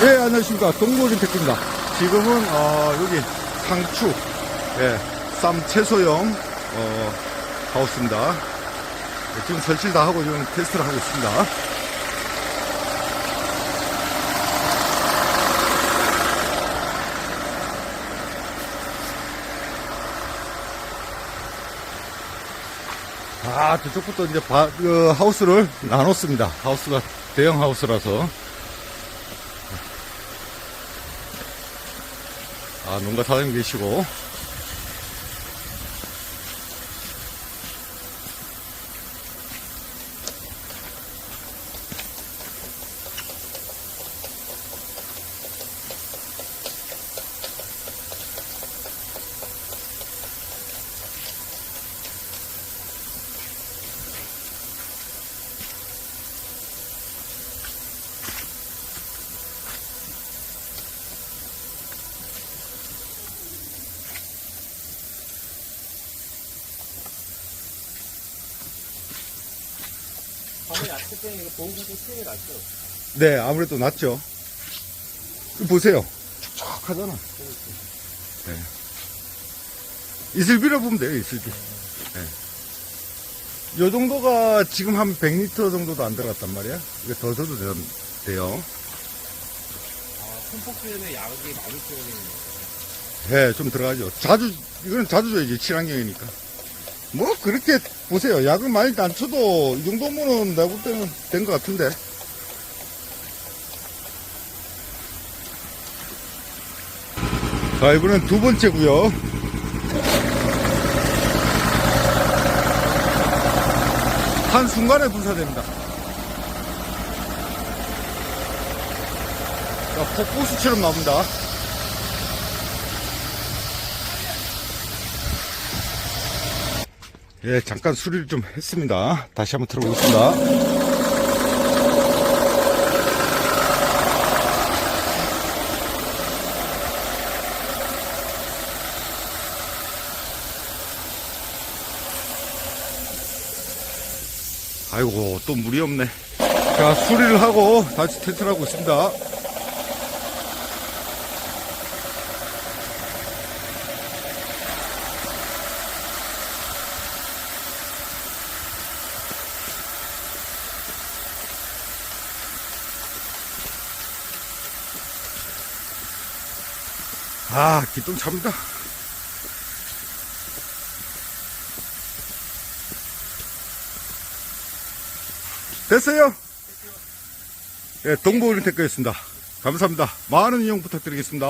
예, 안녕하십니까. 동부진 택입니다. 지금은, 어, 여기 상추, 예, 쌈 채소용, 어, 하우스입니다. 예, 지금 설치 다 하고 지금 테스트를 하고 있습니다. 아, 저쪽부터 이제 바, 그 하우스를 나눴습니다. 하우스가 대형 하우스라서. 아, 농가 사장님 계시고. 밤에 야채 때는 이거 쓰는 게 낫죠. 네, 아무래도 낫죠. 보세요. 촉촉하잖아. 네. 이슬비로 보면 돼요, 이슬비. 네. 요 정도가 지금 한 100리터 정도도 안 들어갔단 말이야. 이거 더 줘도 되- 돼요. 아, 컴포스트는 약이 많이 필요해요. 네, 좀 들어가죠. 자주, 이거는 자주 줘야지, 친환경이니까. 뭐, 그렇게, 보세요. 약을 많이 안 쳐도, 이 정도면은 내가 볼 때는 된 것 같은데. 자, 이번엔 두 번째고요 한 순간에 분사됩니다. 자, 폭포수처럼 나옵니다. 예, 잠깐 수리를 좀 했습니다. 다시 한번 들어보겠습니다. 아이고, 또 물이 없네. 자, 수리를 하고 다시 테스트를 하고 있습니다. 아, 기똥차입니다. 됐어요? 예, 동부울린 택배였습니다. 감사합니다. 많은 이용 부탁드리겠습니다.